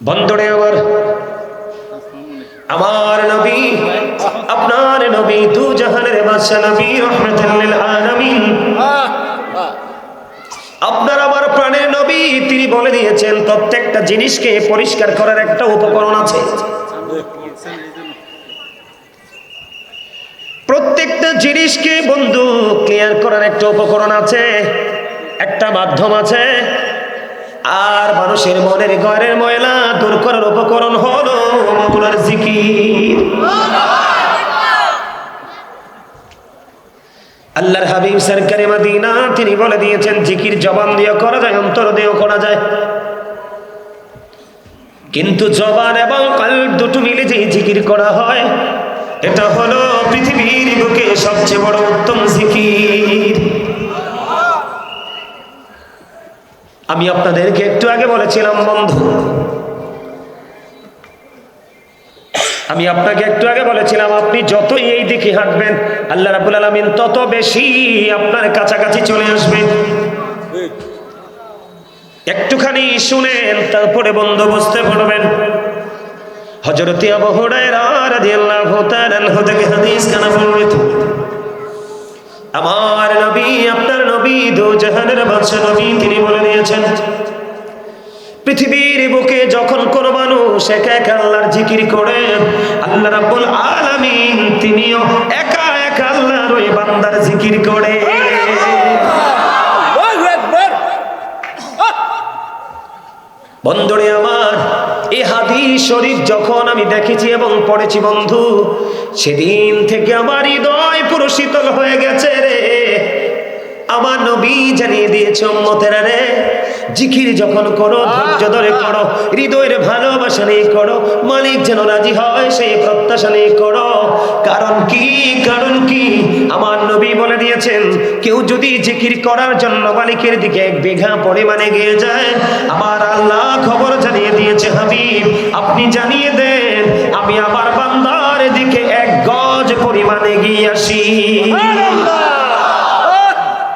বন্ধুরে আমার আমার নবী, আপনার নবী, দু জাহানের বাদশা নবী রহমতুল্লিল আলামিন। আপনার আমার প্রাণের নবী, তিনি বলে দিয়েছেন, প্রত্যেকটা জিনিসকে পরিষ্কার করার একটা উপকরণ আছে। প্রত্যেকটা জিনিসকে বন্ধু ক্লিয়ার করার একটা উপকরণ আছে, একটা মাধ্যম আছে আর মানুষের মনের ঘরের ময়লা দূর করার উপকরণ হলো মামলার জিকির। আল্লাহর হাবিব সরকারে মাদিনা, তিনি বলে দিয়েছেন, জিকির জবান দিয়ে করা যায়, অন্তর দিয়েও করা যায়। কিন্তু জবান এবং কাল দুটো মিলে যে জিকির করা হয়, এটা হলো পৃথিবীর বুকে সবচেয়ে বড় উত্তম জিকির। আমি আপনাদেরকে একটু আগে বলেছিলাম, বন্ধু। আমি আপনাকে একটু আগে বলেছিলাম, আপনি যতই এই দিকে হাঁটবেন, আল্লাহ রাবুল আলমিন তত বেশি আপনার কাছাকাছি চলে আসবে। একটুখানি শুনেন, তারপরে বন্ধ বসতে পড়বেন হজরতি আবু হুরায়রা রাদিয়াল্লাহু তাআলা থেকে হাদিস কানা বর্ণিত। আমার নবী, আপনার নবী দু জাহানের বাদশা নবী, তিনি বলে দিয়েছেন, পৃথিবীর বুকে যখন কোন মানুষ একা একা আল্লাহর জিকির করে, আল্লাহ রাব্বুল আলামিন তিনিও একা একা আল্লাহর ওই বান্দার জিকির করে। বন্ধুরে আমার এই হাদিস শরীফ যখন আমি দেখেছি এবং পড়েছি, বন্ধু, সেদিন থেকে আমার হৃদয় পুরো শীতল নবী জানিয়ে দিয়েছে, উম্মতেরা রে, জিকির যখন করো, ধৈর্য ধরে করো, হৃদয়ের ভালোবাসা নিয়ে করো, মালিক যেন রাজি হয়, সেই প্রত্যাশা নিয়ে করো। কারণ কি? কারণ কি? আমার নবী বলে দিয়েছেন, কেউ যদি জিকির করার জন্য মালিকের দিকে এক বিঘা পরিমাণে গিয়ে যায়, আমার আল্লাহ খবর জানিয়ে দিয়েছে, হাবিব, আপনি জানিয়ে দেন, আমি আমার বান্দার দিকে এক গজ পরিমাণে গিয়ে আসি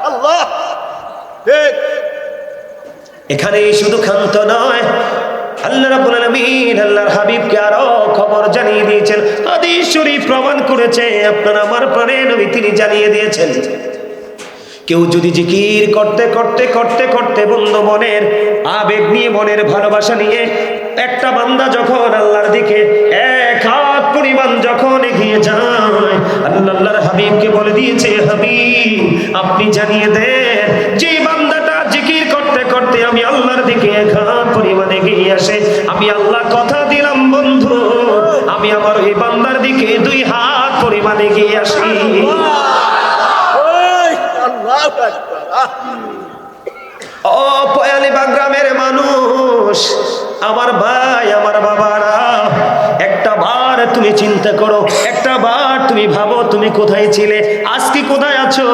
আল্লাহ ঠিক এখানে শুধু ক্ষান্ত নয়, আল্লাহ রাব্বুল আলামিন আল্লাহর হাবিবকে আরও খবর জানিয়ে দিয়েছেন শরীফ প্রমাণ করেছে, আপনার আমার প্রাণের নবী তিনি জানিয়ে দিয়েছেন। কেউ যদি জিকির করতে করতে করতে করতে বন্ধ মনের আবেগ নিয়ে, মনের ভালোবাসা নিয়ে, একটা বান্দা যখন আল্লাহর দিকে এক হাত পরিমাণ যখন এগিয়ে যায়, আল্লাহ আল্লাহর হাবিবকে বলে দিয়েছে, হাবিব, আপনি জানিয়ে দেন, যে জিকির আমি আল্লাহর দিকে এক পরিমাণে গিয়ে আসে। আমি আল্লাহ কথা দিলাম বন্ধু। আমি আমার ওই বান্দার দিকে দুই হাত পরিমাণে গিয়ে আসি। অপয়ালি বাগ্রামের মানুষ আমার ভাই আমার বার তুমি চিন্তা করো। একটা বার তুমি ভাবো, তুমি কোথায় ছিলে? আজকে কোথায় আছো?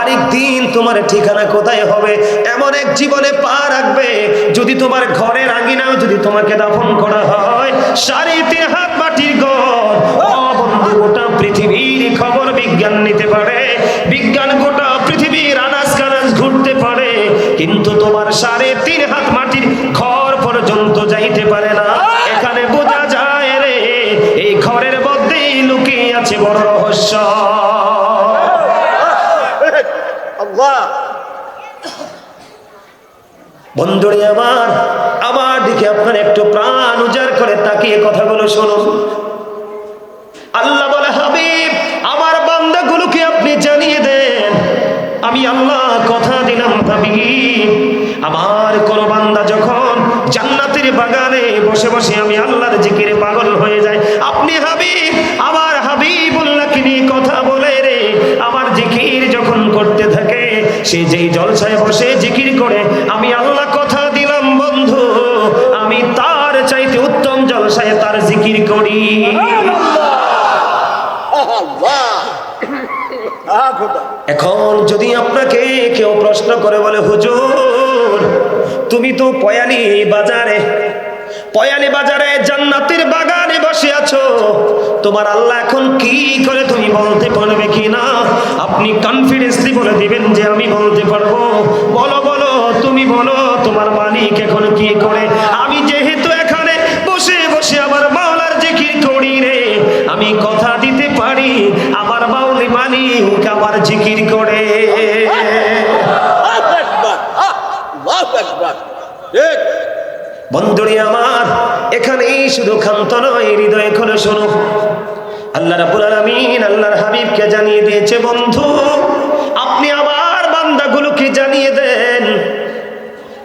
আরেক দিন তোমার ঠিকানা কোথায় হবে? এমন এক জীবনে পা রাখবে। যদি তোমার ঘরের আঙ্গিনাও যদি তোমাকে দাফন করা হয়, সাড়ে তিন হাত মাটির বন্ধু, গোটা পৃথিবীর খবর বিজ্ঞান নিতে পারে। বিজ্ঞান গোটা পৃথিবীর আনাজ কানাজ ঘুরতে পারে। কিন্তু তোমার সাড়ে তিন হাত মাটির ঘর পর্যন্ত বন্ধুরে আমার আমার দিকে আপনার একটু প্রাণ উজাড় করে তাকিয়ে কথাগুলো শুনুন। আল্লাহ বলে, হাবিব, আমার বান্দাগুলোকে আপনি জানিয়ে দেন। আমি আল্লাহ কথা দিলাম, হাবিব। আমার কোন বান্দা যখন জান্নাতের বাগানে বসে বসে আমি আল্লাহর জিকিরে পাগল হয়ে যায়, আপনি হাবিব, আমার হাবিবুল্লাহকে নিয়ে কথা বলে রে। আমার জিকির যখন করতে থাকে, সে যেই জলসায় বসে জিকির এখন যদি আপনাকে কেউ প্রশ্ন করে বলে, হুজুর, তুমি তো পয়ালি বাজারে পয়ালি বাজারে জান্নাতের বাগানে বসে আছো, তোমার আল্লাহ এখন কি করে তুমি বলতে পারবে কি না আপনি কনফিডেন্সলি বলে দিবেন যে, আমি বলতে পারব। বলো বলো, তুমি বলো, তোমার মালিক এখন কি করে? বন্ধুরি আমার, এখানেই শুধু ক্ষান্ত নয়, হৃদয় খোলো শোনো। আল্লাহ রাব্বুল আলামিন আল্লাহর হাবিবকে জানিয়ে দিয়েছে, বন্ধু, আপনি আবার বান্দাগুলোকে জানিয়ে দেন।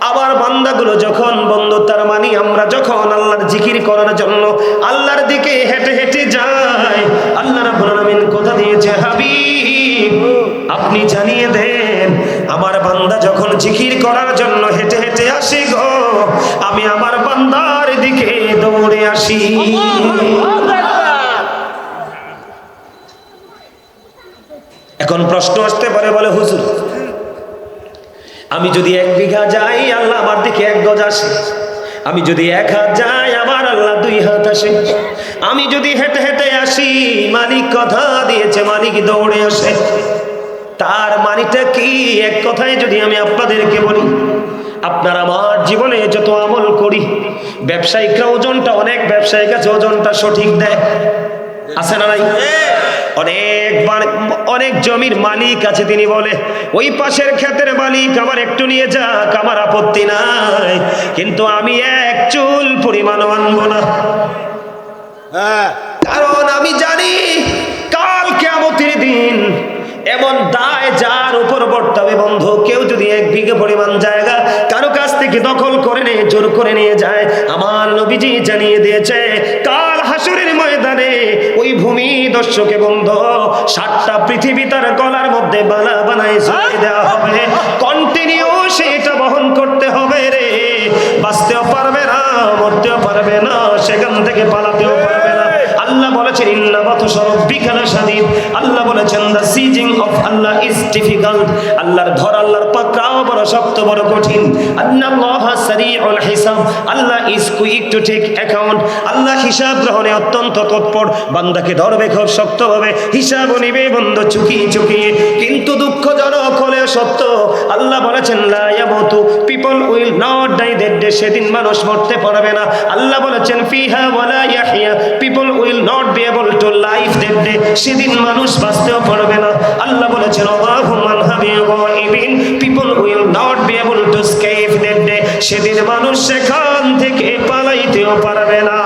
আবার বান্দাগুলো যখন, বন্ধু, তার মানে আমরা যখন আল্লাহর জিকির করার জন্য আল্লাহর দিকে হেঁটে হেঁটে যাই, আল্লাহ রাব্বুল আলামিন কথা দিয়েছে, হাবিব, আপনি জানিয়ে দেন, আমার বান্দা যখন জিকির করার জন্য হেঁটে হেঁটে আসি গো আমি আমার বান্দার দিকে দৌড়ে আসি। এখন প্রশ্ন আসতে পারে, বলে হুজুর, আমি যদি এক বিঘা যাই, আল্লাহ আমার দিকে এক গজ আসে। আমি যদি এক হাত যাই, আমার আল্লাহ দুই হাত আসে। আমি যদি হেঁটে হেঁটে আসি, মালিক কথা দিয়েছে, মালিক দৌড়ে আসে। তার মানিটা কি? এক কথায় যদি আমি আপনাদেরকে বলি আপনার আমার জীবনে যত আমল করি ব্যবসায়িকরা ওজনটা অনেক ব্যবসায়িক আছে ওজনটা সঠিক দেয়। আছে না নাই? অনেকবার অনেক জমির মালিক আছে তিনি বলে ওই পাশের ক্ষেতের মালিক আমার একটু নিয়ে যাক আমার আপত্তি নাই। কিন্তু আমি এক চুল পরিমাণ আনব না। হ্যাঁ। কারণ আমি জানি কাল কেমতির দিন এমন দায় যার উপর বর্তাবে বন্ধু কেউ যদি এক বিঘে পরিমাণ জায়গা থেকে দখল করে নিয়ে, জোর করে নিয়ে যায়। আমার নবীজি জানিয়ে দিয়েছে, কাল হাসুরের ময়দানে ওই ভূমি দর্শকে বন্ধ, সাতটা পৃথিবী তার গলার মধ্যে বালা বানায় ঝুলিয়ে দেওয়া হবে। কন্টিনিউ সেটা বহন করতে হবে রে। বাঁচতেও পারবে না, মরতেও পারবে না, সেখান থেকে পালাতেও পারবে আল্লাহ বলেছেন, ইন্না বাতুশা রাব্বিকা লাশাদীদ। আল্লাহ বলেছেন the seizing of Allah is difficult. আল্লাহর ধর, আল্লাহর পাকড়াও বড় শক্ত, বড় কঠিন। আন্নাল্লাহা সারিউল হিসাব। Allah is quick to take account. Allah হিসাব গ্রহণে অত্যন্ত তৎপর। বান্দাকে ধরবে খুব শক্তভাবে। হিসাব নিবে বন্ধ চুকিয়ে চুকিয়ে। কিন্তু দুঃখজনক হলেও সত্য, আল্লাহ বলেছেন, লা ইয়ামুতু people will not die that day সেদিন মানুষ মরতে পারবে না। আল্লাহ বলেছেন, ফিহা ওয়ালা Yahya people will not be able to life that day সেদিন মানুষ বাঁচতেও পারবে না। আল্লাহ বলেছেন আল্লাহু মান হাবিবিন people will not be able to escape that day সেদিন মানুষ সেখান থেকে পালাইতেও পারবে না।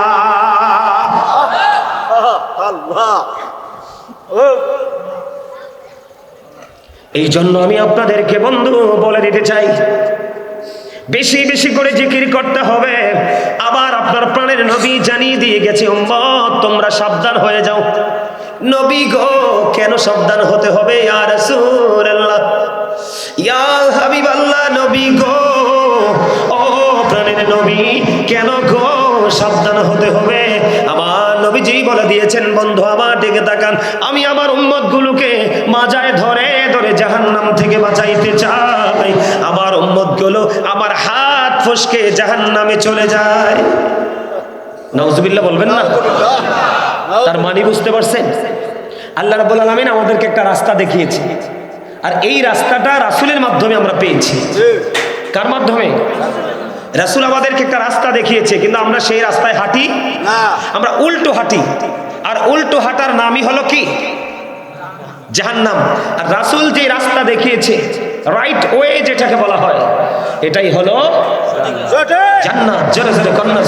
আল্লাহ এই জন্য আমি আপনাদেরকে বন্ধু বলে দিতে চাই বেশি বেশি করে জিকির করতে হবে। আবার আপনার প্রাণের নবী জানিয়ে দিয়ে গেছে, উম্মত, তোমরা সাবধান হয়ে যাও। নবী গো, কেন সাবধান হতে হবে? ইয়া রাসূলুল্লাহ, ইয়া হাবিবাল্লাহ, নবী গো ও নবী? কেন গো? সাবধান হতে হবে। আমার নবীজি বলে দিয়েছেন, বন্ধু আমার দিকে তাকান। আমি আমার উম্মত গুলোকে মাজায় ধরে ধরে জাহান্নাম থেকে বাঁচাইতে চাই। আমার উম্মতগুলো আমার হাত ফসকে জাহান্নামে চলে যায়। নওজুবিল্লাহ বলবেন না? তার মানে বুঝতে পারছেন? আল্লাহ রাব্বুল আলামিন আমাদেরকে একটা রাস্তা দেখিয়েছে। আর এই রাস্তাটা রাসূলের মাধ্যমে আমরা পেয়েছি। কার মাধ্যমে? রাসূল আমাদেরকে একটা রাস্তা দেখিয়েছে কিন্তু আমরা সেই রাস্তায় হাঁটি না। আমরা উল্টো হাঁটি। আর উল্টো হাঁটার নামই হলো কি? জাহান্নাম। আর রাসূল যে রাস্তা দেখিয়েছে রাইট ওয়ে যেটাকে বলা হয় এটাই হলো জান্নাত। জোরে কন্যা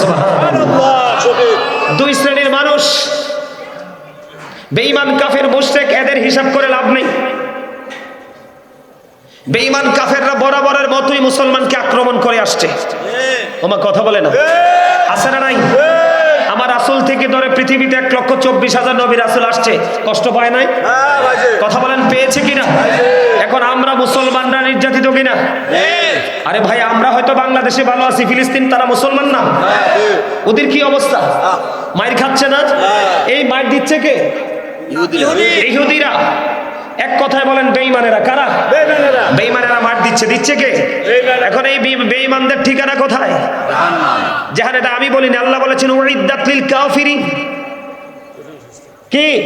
দুই শ্রেণির মানুষ বেঈমান কাফের মুশরিক এদের হিসাব করে লাভ নেই। বেঈমান কাফেররা বরাবরের মতোই মুসলমানকে আক্রমণ করে আসছে। ওমা কথা বলে না? আছে না নাই? আমার আসল থেকে ধরে পৃথিবীতে এক লক্ষ চব্বিশ হাজার নবীর আসল আসছে। কষ্ট পায় নাই? হ্যাঁ কথা বলেন পেয়েছে কিনা? এখন আমরা মুসলমানরা নির্যাতিত কিনা? আরে ভাই আমরা হয়তো বাংলাদেশে ভালো আছি ফিলিস্তিন তারা মুসলমান না? ওদের কি অবস্থা? মায়ের খাচ্ছে না? এই মায়ের দিচ্ছে কে? ইহুদিরা। এক কথায় বলেন বেঈমানেরা কারা? বেঈমানেরা। মার দিচ্ছে দিচ্ছে কে। এখন এই বে- বেঈমানদের ঠিকানা কোথায়? জাহান এটা আমি বলিনি আল্লাহ বলেছেন উইদ্দাত লিল কাফিরিন। কি?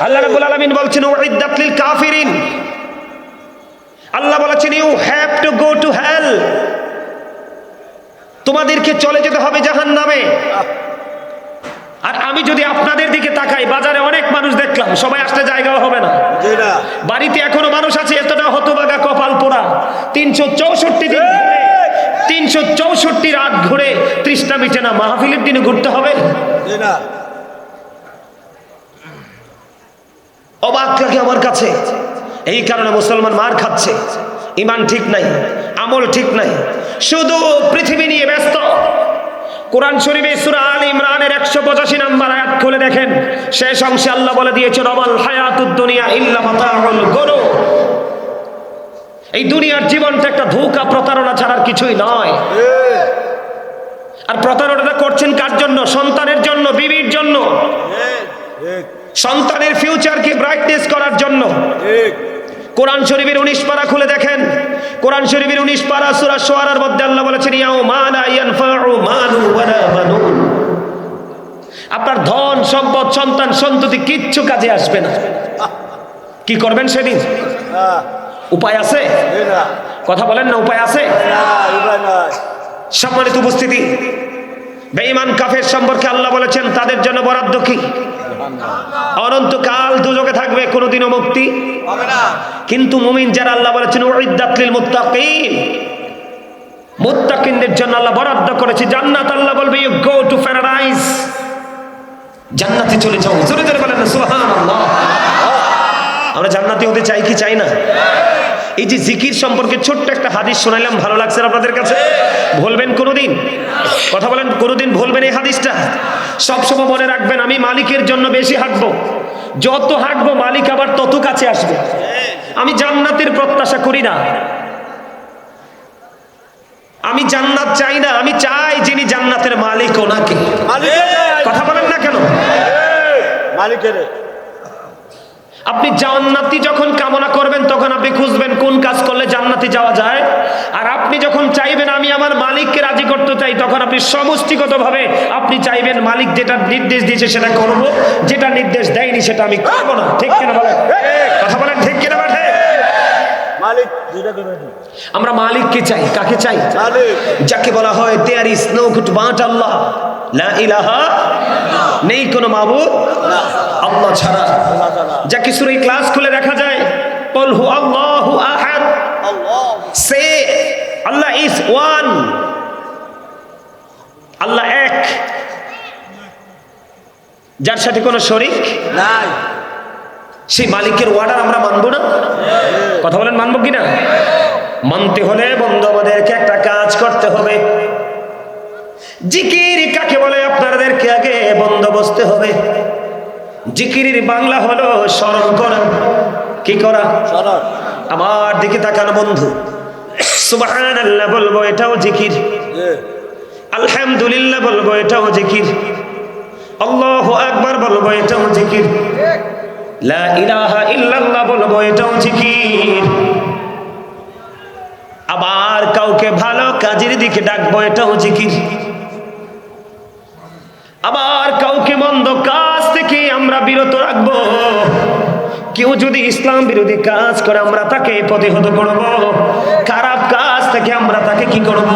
আল্লাহ রাব্বুল আলামিন বলছেন উইদ্দাত লিল কাফিরিন। আল্লাহ বলেছেন you have to go to hell তোমাদেরকে চলে যেতে হবে জাহান্নামে। আর আমি যদি আপনাদের দিকে তাকাই বাজারে অনেক মানুষ দেখলাম সবাই আসতে জায়গাও হবে না। বাড়িতে এখনও মানুষ আছে এতটা হতবাগা কপাল পোড়া। তিনশো চৌষট্টি দিন তিনশো চৌষট্টি রাত ঘুরে ত্রিশটা মিটে না। মাহফিলের দিনে ঘুরতে হবে? অবাক লাগে আমার কাছে। এই কারণে মুসলমান মার খাচ্ছে। ইমান ঠিক নাই আমল ঠিক নাই। শুধু পৃথিবী নিয়ে ব্যস্ত। কোরআন শরীফে সূরা আল ইমরানের একশো পঁচাশি নাম্বার আয়াত খুলে দেখেন। শেষ অংশে আল্লাহ বলে দিয়েছেন, অমাল হায়াতুদ দুনিয়া ইল্লা মাতাউল গুরুর এই দুনিয়ার জীবনটা একটা ধোঁকা প্রতারণা ছাড়ার কিছুই নয়। আর প্রতারণাটা করছেন কার জন্য? সন্তানের জন্য, বিবির জন্য। সন্তানের ফিউচারকে ব্রাইটনেস করার জন্য। ঠিক কোরআন শরীফের উনিশ পারা খুলে দেখেন। কোরআন শরীফের উনিশ পারা সুরা সোয়ারার মধ্যে আল্লাহ বলেছেন ইয়াও মালা ইয়ানফাউ মালু ওয়ালা বানুন। আপনার ধন সম্পদ সন্তান সন্ততি কিচ্ছু কাজে আসবে না। কি করবেন সেদিন? উপায় আছে? কথা বলেন না উপায় আছে? সম্মানিত উপস্থিতি বেঈমান কাফের সম্পর্কে আল্লাহ বলেছেন তাদের জন্য বরাদ্দ কি? অনন্তকাল দুযোগে থাকবে কোনোদিনও মুক্তি। হবে না। কিন্তু মুমিন যারা আল্লাহ বলেছেন উইদ্দাতলিল মুত্তাকিন। মুত্তাকিনদের জন্য আল্লাহ বরাদ্দ করেছে। জান্নাত আল্লাহ বলবে ইউ গো টু প্যারাডাইস জান্নাতে চলে যাও। জোরে জোরে বলেন সুবহানাল্লাহ। আমরা জান্নাতি হতে চাই কি চাই না? এই যে জিকির সম্পর্কে ছোট্ট একটা হাদিস শোনাইলাম ভালো লাগছে আপনাদের কাছে? ভুলবেন কোনোদিন? কথা বলেন কোনোদিন ভুলবেন এই হাদিসটা? সবসময় মনে রাখবেন আমি মালিকের জন্য বেশি হাঁটবো। যত হাঁটবো মালিক আবার তত কাছে আসবে। আমি জান্নাতের প্রত্যাশা করি না। আমি জান্নাত চাই না আমি চাই যিনি জান্নাতের মালিক ওনাকে। কথা বলেন না কেন? মালিকের। আপনি জান্নাতি যখন কামনা করবেন তখন আপনি খুঁজবেন কোন কাজ করলে জান্নাতি যাওয়া যায়। আর আপনি যখন চাইবেন আমি আমার মালিককে রাজি করতে চাই তখন আপনি সমষ্টিগতভাবে আপনি চাইবেন মালিক যেটা নির্দেশ দিয়েছে সেটা করব যেটা নির্দেশ দেয়নি সেটা আমি করব না। ঠিক কিনা বলেন? কথা বলেন ঠিক কিনা বাঠে মালিক যেটা দেবেন আমরা মালিককে চাই কাকে চাই? মালিক। যাকে বলা হয় there is no good but Allah লা ইলাহা নেই কোনো মাবুদ? আল্লাহ ছাড়া যা কিছুর সুরে ক্লাস খুলে দেখা যায়। আল্লাহু আহাদ। সে আল্লাহ ইজ ওয়ান আল্লাহ এক। যার সাথে কোনো শরিক নাই। সেই মালিকের ওয়ার্ডার আমরা মানবো না। কথা বলেন মানবো কিনা? মানতে হলে বন্ধু আমাদেরকে একটা কাজ করতে হবে। জিকির কাকে বলে? আপনাদেরকে আগে বন্ধ বসতে হবে। জিকিরের বাংলা হলো স্মরণ করা। কি করা? আমার দিকে তাকান বন্ধু। সুবাহান আল্লাহ বলব এটাও জিকির। আলহামদুলিল্লাহ বলব এটাও জিকির। আল্লাহ আকবার বলব এটাও জিকির। লা ইলাহা ইল্লাল্লাহ বলব এটাও জিকির। আবার কাউকে ভালো কাজের দিকে ডাকবো এটাও জিকির। আবার কাউকে মন্দ কাজ থেকে আমরা বিরত রাখব। কেউ যদি ইসলাম বিরোধী কাজ করে আমরা তাকে প্রতিহত করব। খারাপ কাজ থেকে আমরা তাকে কি করব?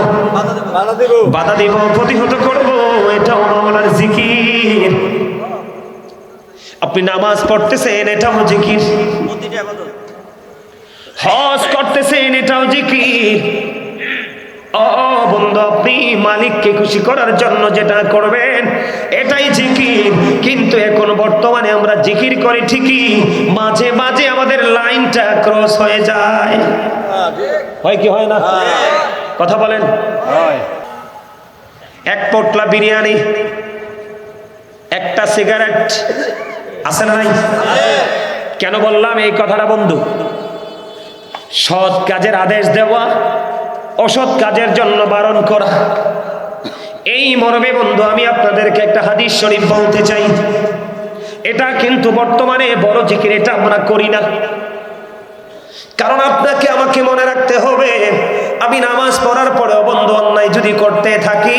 বাধা দেব। প্রতিহত করব। এটাও মামলার জিকির। আপনি নামাজ পড়তেছেন এটাও জিকির। হজ করতেছেন এটাও জিকির। বন্ধু আপনি মালিককে খুশি করার জন্য যেটা করবেন এটাই জিকির। কিন্তু এখন বর্তমানে আমরা জিকির করি ঠিকই মাঝে মাঝে আমাদের লাইনটা ক্রস হয়ে যায়। হ্যাঁ কি হয় না? কথা বলেন। এক পোটলা বিরিয়ানি একটা সিগারেট আছে না নাই? কেন বললাম এই কথাটা বন্ধু? সৎ কাজের আদেশ দেওয়া অসৎ কাজের জন্য বারণ করা। এই মর্মে বন্ধু, আমি আপনাদেরকে একটা হাদিস শরীফ বলতে চাই। এটা কিন্তু বর্তমানে বড় জিকির, এটা আমরা করি না। কারণ আপনাকে আমাকে মনে রাখতে হবে, আমি নামাজ পড়ার পরেও বন্ধু অন্যায় যদি করতে থাকি,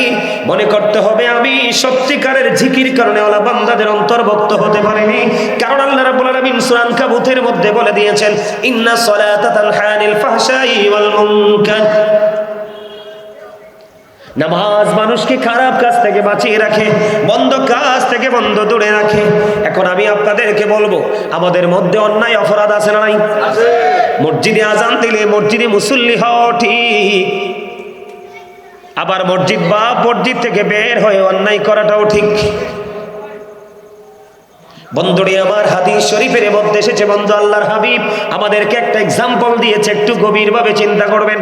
মনে করতে হবে আমি সত্যিকারের ঝিকির কারণে ওলা বান্দাদের অন্তর্ভুক্ত হতে পারিনি। কারণ আল্লাহ রাব্বুল আলামিন সূরা কাবুতের মধ্যে বলে দিয়েছেন, ইন্না সলাতা তানহা আনিল ফাহশাই ওয়াল মুনকার। নামাজ মানুষকে খারাপ কাজ থেকে বাঁচিয়ে রাখে, বন্ধ কাজ থেকে বন্ধ দূরে রাখে। এখন আমি আপনাদেরকে বলব, আমাদের মধ্যে অন্যায় অপরাধ আছে না নাই? মসজিদে আজান দিলে মসজিদে মুসল্লি হও ঠিক। আবার মসজিদ বা মসজিদ থেকে বের হয়ে অন্যায় করাটাও ঠিক। বন্ধুরে, আমার হাদিস শরীফের মধ্যে এসেছে, বন্ধু আল্লাহর হাবিব, আমাদেরকে একটা এক্সাম্পল দিয়েছে, একটু গভীরভাবে চিন্তা করবেন।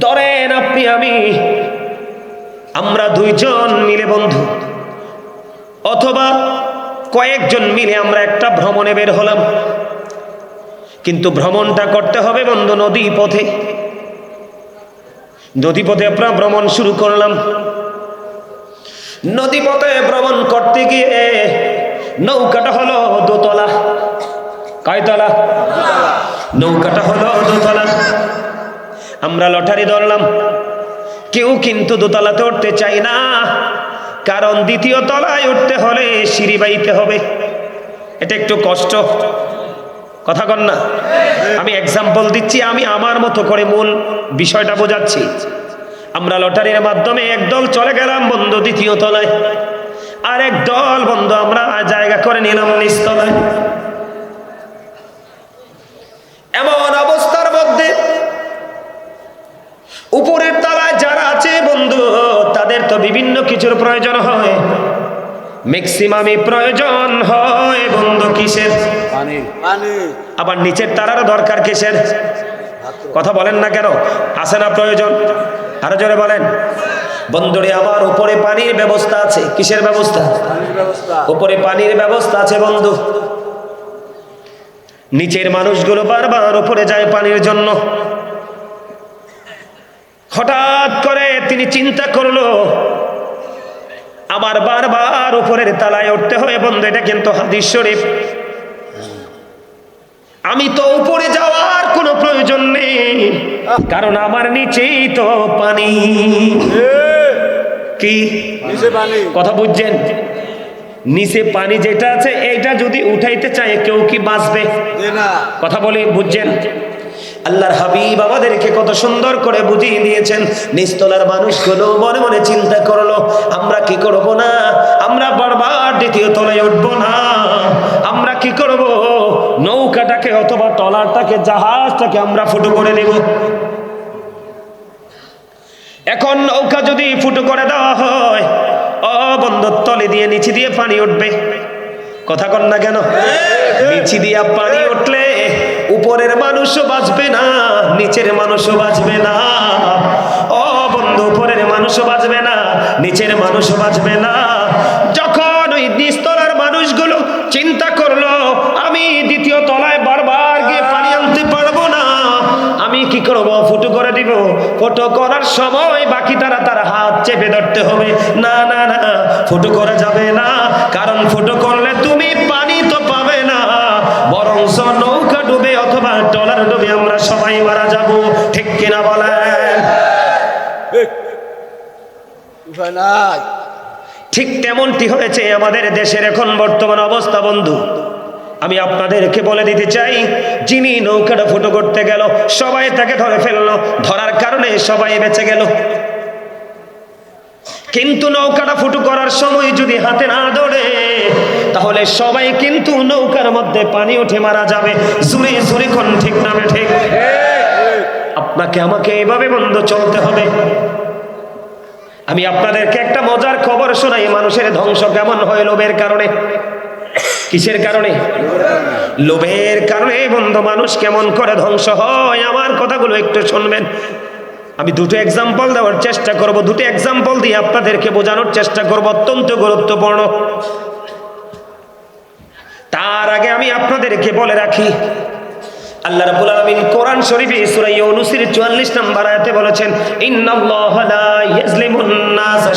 ধরেন আপনি, আমি। আমরা দুইজন মিলে বন্ধু। অথবা কয়েকজন মিলে আমরা একটা ভ্রমণে বের হলাম। কিন্তু ভ্রমণটা করতে হবে বন্ধু নদী পথে। নদী পথে আমরা ভ্রমণ শুরু করলাম। নদী পথে ভ্রমণ করতে গিয়ে নৌকাটা হলো দোতলা। কয়তলা? নৌকাটা হলো দোতলা। আমরা লটারি ধরলাম। কেউ কিন্তু দোতলাতে উঠতে চাই না। কারণ দ্বিতীয় তলায় উঠতে হলে সিঁড়ি বাইতে হবে। এটা একটু কষ্ট। কথা কন না। আমি এক্সাম্পল দিচ্ছি, আমি আমার মতো করে মূল বিষয়টা বোঝাচ্ছি। আমরা লটারির মাধ্যমে একদল চলে গেলাম বন্ধু দ্বিতীয় তলায়। আর এক দল বন্ধু আমরা জায়গা করে নিলাম নিচতলায় এমন অবস্থার মধ্যে উপরের তলায় যারা আছে বন্ধু তাদের তো বিভিন্ন কিছুর প্রয়োজন হয়। ম্যাক্সিমামই প্রয়োজন হয় বন্ধু কিসের? আবার নিচের তারারও দরকার কিসের? কথা বলেন না কেন? আছে না প্রয়োজন? আরও জোরে বলেন। বন্ধুরে আমার উপরে পানির ব্যবস্থা আছে। কিসের ব্যবস্থা? পানির ব্যবস্থা। উপরে পানির ব্যবস্থা আছে বন্ধু। নিচের মানুষগুলো বারবার উপরে যায় পানির জন্য। হঠাৎ করে তিনি চিন্তা করল আমার বারবার উপরের তালায় উঠতে হবে বন্ধু এটা কিন্তু হাদিস শরীফ। আমি তো উপরে যাওয়ার কোনো প্রয়োজন নেই কারণ আমার নিচেই তো পানি। কি? নিচে পানি। কথা বুঝছেন? নিচে পানি যেটা আছে এইটা যদি উঠাইতে চায় কেউ কি বাঁচবে? কথা বলি বুঝছেন? আল্লাহর হাবিব আমাদেরকে কত সুন্দর করে বুঝিয়ে দিয়েছেন। নিস্তলার মানুষগুলো মনে মনে চিন্তা করল, আমরা কি করব না? আমরা বারবার দ্বিতীয় তলায় উঠবো না। আমরা কি করব? নৌকাটাকে অথবা টলারটাকে জাহাজটাকে আমরা ফুটো করে দেব এখন নৌকা যদি ফুটো করে দেওয়া হয় ও বন্ধ তলে দিয়ে নিচে দিয়ে পানি উঠবে। কথা কন না কেন? নিচে দিয়া পানি উঠলে উপরের মানুষও বাঁচবে না, নিচের মানুষও বাঁচবে না। ও বন্ধু, উপরের মানুষও বাঁচবে না, নিচের মানুষও বাঁচবে না। যখন ওই নিস্তলার মানুষগুলো চিন্তা করল, আমি দ্বিতীয় তলায় বারবার গিয়ে পানি আনতে পারব না, আমি কি করব? ফুটো করে দিব। ফটো করার সময় বাকি তারা তার হাত চেপে ধরতে হবে। না না না, ফুটো করা যাবে না, কারণ ফুটো করলে তুমি পানি তো পাবে না বরং নৌকা ডুবে অথবা টলার ডুবে আমরা সবাই মারা যাব। ঠিক কিনা বলেন? ঠিক। ঠিক তেমনটি হয়েছে আমাদের দেশের এখন বর্তমান অবস্থা বন্ধু। আমি আপনাদেরকে বলে দিতে চাই যিনি নৌকাটা ফুটো করতে গেল সবাই তাকে ধরে ফেলল। ধরার কারণে সবাই বেঁচে গেল। কিন্তু নৌকাটা ফুটো করার সময় যদি হাতে না ধরে, তাহলে সবাই কিন্তু নৌকার মধ্যে পানি উঠে মারা যাবে। জুড়ে জুড়ে কোন ঠিক নামে ঠিক? আপনাকে, আমাকে এভাবে বন্ধ চলতে হবে। আমি আপনাদেরকে একটা মজার খবর শোনাই, মানুষের ধ্বংস কেমন হয় লোভের কারণে? কিসের কারণে? লোভের কারণে বন্ধু, মানুষ কেমন করে ধ্বংস হয়? আমার কথাগুলো একটু শুনবেন। আমি দুটো এক্সাম্পল দেওয়ার চেষ্টা করব। দুটো এক্সাম্পল দিয়ে আপনাদেরকে বোঝানোর চেষ্টা করব। অত্যন্ত গুরুত্বপূর্ণ। তার আগে আমি আপনাদেরকে বলে রাখি, আল্লাহ রাব্বুল আলামিন কোরআন শরীফে সূরা ইউনূসের 44 নম্বর আয়াতে বলেছেন, ইন্নাল্লাহা লা ইয়াজলিমুন নাসা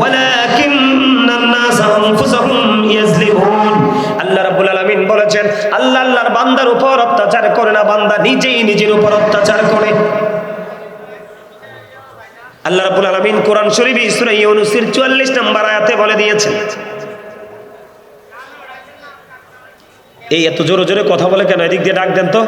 ওয়ালাকিন্নান নাসা আনফুসাহুম ইয়াজলিমুন আল্লাহ রাব্বুল আলামিন বলেছেন, আল্লাহ আল্লাহর বান্দার উপর অত্যাচার করে না, বান্দা নিজেই নিজের উপর অত্যাচার করে। আল্লাহ রাবুল আলমিন কোরআন শরীফ সূরা ইউনূসের 44 নম্বর আয়াতে বলে দিয়েছেন। এই এত জোরে জোরে কথা বলে কেন? এদিক দিয়ে ডাক দেন তো।